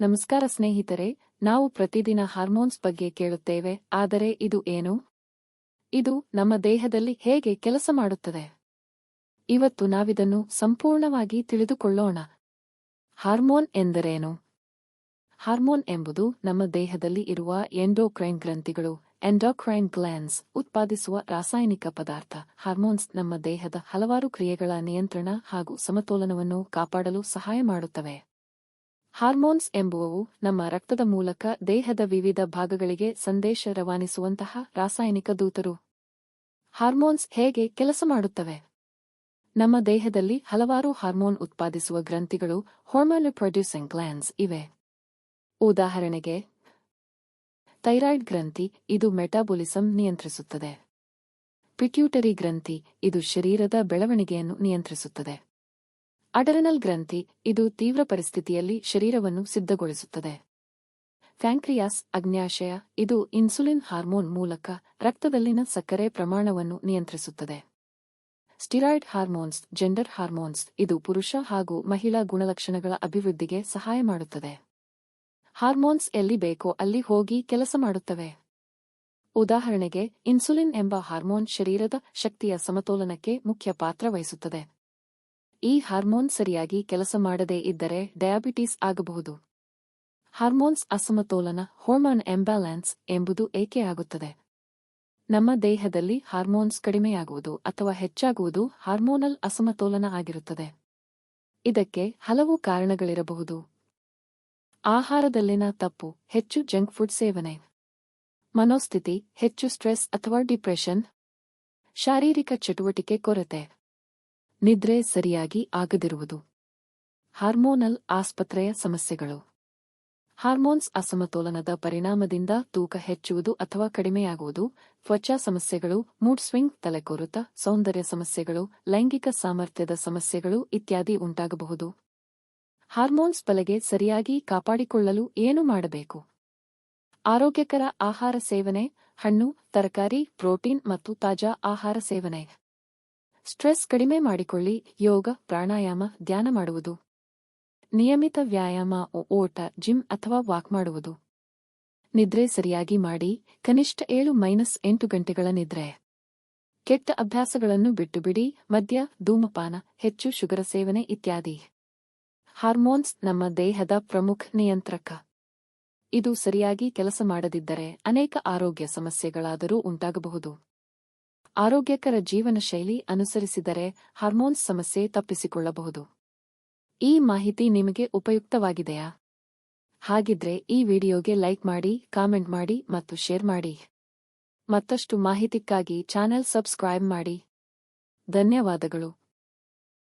ನಮಸ್ಕಾರ ಸ್ನೇಹಿತರೆ, ನಾವು ಪ್ರತಿದಿನ ಹಾರ್ಮೋನ್ಸ್ ಬಗ್ಗೆ ಕೇಳುತ್ತೇವೆ, ಆದರೆ ಇದು ಏನು? ಇದು ನಮ್ಮ ದೇಹದಲ್ಲಿ ಹೇಗೆ ಕೆಲಸ ಮಾಡುತ್ತದೆ? ಇವತ್ತು ನಾವಿದನ್ನು ಸಂಪೂರ್ಣವಾಗಿ ತಿಳಿದುಕೊಳ್ಳೋಣ. ಹಾರ್ಮೋನ್ ಎಂದರೇನು? ಹಾರ್ಮೋನ್ ಎಂಬುದು ನಮ್ಮ ದೇಹದಲ್ಲಿ ಇರುವ ಎಂಡೋಕ್ರೈನ್ ಗ್ರಂಥಿಗಳು, ಎಂಡೋಕ್ರೈನ್ ಗ್ಲ್ಯಾನ್ಸ್ ಉತ್ಪಾದಿಸುವ ರಾಸಾಯನಿಕ ಪದಾರ್ಥ. ಹಾರ್ಮೋನ್ಸ್ ನಮ್ಮ ದೇಹದ ಹಲವಾರು ಕ್ರಿಯೆಗಳ ನಿಯಂತ್ರಣ ಹಾಗೂ ಸಮತೋಲನವನ್ನು ಕಾಪಾಡಲು ಸಹಾಯ ಮಾಡುತ್ತವೆ. ಹಾರ್ಮೋನ್ಸ್ ಎಂಬುವವು ನಮ್ಮ ರಕ್ತದ ಮೂಲಕ ದೇಹದ ವಿವಿಧ ಭಾಗಗಳಿಗೆ ಸಂದೇಶ ರವಾನಿಸುವಂತಹ ರಾಸಾಯನಿಕ ದೂತರು. ಹಾರ್ಮೋನ್ಸ್ ಹೇಗೆ ಕೆಲಸ ಮಾಡುತ್ತವೆ? ನಮ್ಮ ದೇಹದಲ್ಲಿ ಹಲವಾರು ಹಾರ್ಮೋನ್ ಉತ್ಪಾದಿಸುವ ಗ್ರಂಥಿಗಳು ಹಾರ್ಮೋನ್ ಪ್ರೊಡ್ಯೂಸಿಂಗ್ ಗ್ಲ್ಯಾನ್ಸ್ ಇವೆ. ಉದಾಹರಣೆಗೆ, ಥೈರಾಯ್ಡ್ ಗ್ರಂಥಿ ಇದು ಮೆಟಾಬೊಲಿಸಂ ನಿಯಂತ್ರಿಸುತ್ತದೆ. ಪಿಟ್ಯೂಟರಿ ಗ್ರಂಥಿ ಇದು ಶರೀರದ ಬೆಳವಣಿಗೆಯನ್ನು ನಿಯಂತ್ರಿಸುತ್ತದೆ. ಅಡರನಲ್ ಗ್ರಂಥಿ ಇದು ತೀವ್ರ ಪರಿಸ್ಥಿತಿಯಲ್ಲಿ ಶರೀರವನ್ನು ಸಿದ್ಧಗೊಳಿಸುತ್ತದೆ. ಫ್ಯಾಂಕ್ರಿಯಾಸ್ ಅಗ್ನ್ಯಾಶಯ ಇದು ಇನ್ಸುಲಿನ್ ಹಾರ್ಮೋನ್ ಮೂಲಕ ರಕ್ತದಲ್ಲಿನ ಸಕ್ಕರೆ ಪ್ರಮಾಣವನ್ನು ನಿಯಂತ್ರಿಸುತ್ತದೆ. ಸ್ಟಿರಾಯ್ಡ್ ಹಾರ್ಮೋನ್ಸ್, ಜೆಂಡರ್ ಹಾರ್ಮೋನ್ಸ್ ಇದು ಪುರುಷ ಹಾಗೂ ಮಹಿಳಾ ಗುಣಲಕ್ಷಣಗಳ ಅಭಿವೃದ್ಧಿಗೆ ಸಹಾಯ ಮಾಡುತ್ತದೆ. ಹಾರ್ಮೋನ್ಸ್ ಎಲ್ಲಿ ಬೇಕೋ ಅಲ್ಲಿ ಹೋಗಿ ಕೆಲಸ ಮಾಡುತ್ತವೆ. ಉದಾಹರಣೆಗೆ, ಇನ್ಸುಲಿನ್ ಎಂಬ ಹಾರ್ಮೋನ್ ಶರೀರದ ಶಕ್ತಿಯ ಸಮತೋಲನಕ್ಕೆ ಮುಖ್ಯ ಪಾತ್ರ ವಹಿಸುತ್ತದೆ. ಈ ಹಾರ್ಮೋನ್ ಸರಿಯಾಗಿ ಕೆಲಸ ಮಾಡದೇ ಇದ್ದರೆ ಡಯಾಬಿಟಿಸ್ ಆಗಬಹುದು. ಹಾರ್ಮೋನ್ಸ್ ಅಸಮತೋಲನ ಹಾರ್ಮೋನ್ ಎಂಬ್ಯಾಲೆನ್ಸ್ ಎಂಬುದು ಏಕೆ ಆಗುತ್ತದೆ? ನಮ್ಮ ದೇಹದಲ್ಲಿ ಹಾರ್ಮೋನ್ಸ್ ಕಡಿಮೆಯಾಗುವುದು ಅಥವಾ ಹೆಚ್ಚಾಗುವುದು ಹಾರ್ಮೋನಲ್ ಅಸಮತೋಲನ ಆಗಿರುತ್ತದೆ. ಇದಕ್ಕೆ ಹಲವು ಕಾರಣಗಳಿರಬಹುದು. ಆಹಾರದಲ್ಲಿನ ತಪ್ಪು, ಹೆಚ್ಚು ಜಂಕ್ ಫುಡ್ ಸೇವನೆ. ಮನೋಸ್ಥಿತಿ, ಹೆಚ್ಚು ಸ್ಟ್ರೆಸ್ ಅಥವಾ ಡಿಪ್ರೆಷನ್. ಶಾರೀರಿಕ ಚಟುವಟಿಕೆ ಕೊರತೆ. ನಿದ್ರೆ ಸರಿಯಾಗಿ ಆಗದಿರುವುದು. ಹಾರ್ಮೋನಲ್ ಆಸ್ಪತ್ರೆಯ ಸಮಸ್ಯೆಗಳು. ಹಾರ್ಮೋನ್ಸ್ ಅಸಮತೋಲನದ ಪರಿಣಾಮದಿಂದ ತೂಕ ಹೆಚ್ಚುವುದು ಅಥವಾ ಕಡಿಮೆಯಾಗುವುದು, ತ್ವಚಾ ಸಮಸ್ಯೆಗಳು, ಮೂಡ್ ಸ್ವಿಂಗ್, ತಲೆಕೋರುತ, ಸೌಂದರ್ಯ ಸಮಸ್ಯೆಗಳು, ಲೈಂಗಿಕ ಸಾಮರ್ಥ್ಯದ ಸಮಸ್ಯೆಗಳು ಇತ್ಯಾದಿ ಉಂಟಾಗಬಹುದು. ಹಾರ್ಮೋನ್ಸ್ ಬಲೆಗೆ ಸರಿಯಾಗಿ ಕಾಪಾಡಿಕೊಳ್ಳಲು ಏನು ಮಾಡಬೇಕು? ಆರೋಗ್ಯಕರ ಆಹಾರ ಸೇವನೆ, ಹಣ್ಣು, ತರಕಾರಿ, ಪ್ರೋಟೀನ್ ಮತ್ತು ತಾಜಾ ಆಹಾರ ಸೇವನೆ. ಸ್ಟ್ರೆಸ್ ಕಡಿಮೆ ಮಾಡಿಕೊಳ್ಳಿ. ಯೋಗ, ಪ್ರಾಣಾಯಾಮ, ಧ್ಯಾನ ಮಾಡುವುದು. ನಿಯಮಿತ ವ್ಯಾಯಾಮ ಓಟ, ಜಿಮ್ ಅಥವಾ ವಾಕ್ ಮಾಡುವುದು. ನಿದ್ರೆ ಸರಿಯಾಗಿ ಮಾಡಿ. ಕನಿಷ್ಠ ಏಳು ಮೈನಸ್ ಎಂಟು ಗಂಟೆಗಳ ನಿದ್ರೆ. ಕೆಟ್ಟ ಅಭ್ಯಾಸಗಳನ್ನು ಬಿಟ್ಟುಬಿಡಿ. ಮದ್ಯ, ಧೂಮಪಾನ, ಹೆಚ್ಚು ಶುಗರ ಸೇವನೆ ಇತ್ಯಾದಿ. ಹಾರ್ಮೋನ್ಸ್ ನಮ್ಮ ದೇಹದ ಪ್ರಮುಖ ನಿಯಂತ್ರಕ. ಇದು ಸರಿಯಾಗಿ ಕೆಲಸ ಮಾಡದಿದ್ದರೆ ಅನೇಕ ಆರೋಗ್ಯ ಸಮಸ್ಯೆಗಳಾದರೂ ಉಂಟಾಗಬಹುದು. ಆರೋಗ್ಯಕರ ಜೀವನ ಶೈಲಿ ಅನುಸರಿಸಿದರೆ ಹಾರ್ಮೋನ್ಸ್ ಸಮಸ್ಯೆ ತಪ್ಪಿಸಿಕೊಳ್ಳಬಹುದು. ಈ ಮಾಹಿತಿ ನಿಮಗೆ ಉಪಯುಕ್ತವಾಗಿದೆಯಾ? ಹಾಗಿದ್ರೆ ಈ ವಿಡಿಯೋಗೆ ಲೈಕ್ ಮಾಡಿ, ಕಾಮೆಂಟ್ ಮಾಡಿ ಮತ್ತು ಶೇರ್ ಮಾಡಿ. ಮತ್ತಷ್ಟು ಮಾಹಿತಿಕ್ಕಾಗಿ ಚಾನೆಲ್ ಸಬ್ಸ್ಕ್ರೈಬ್ ಮಾಡಿ. ಧನ್ಯವಾದಗಳು.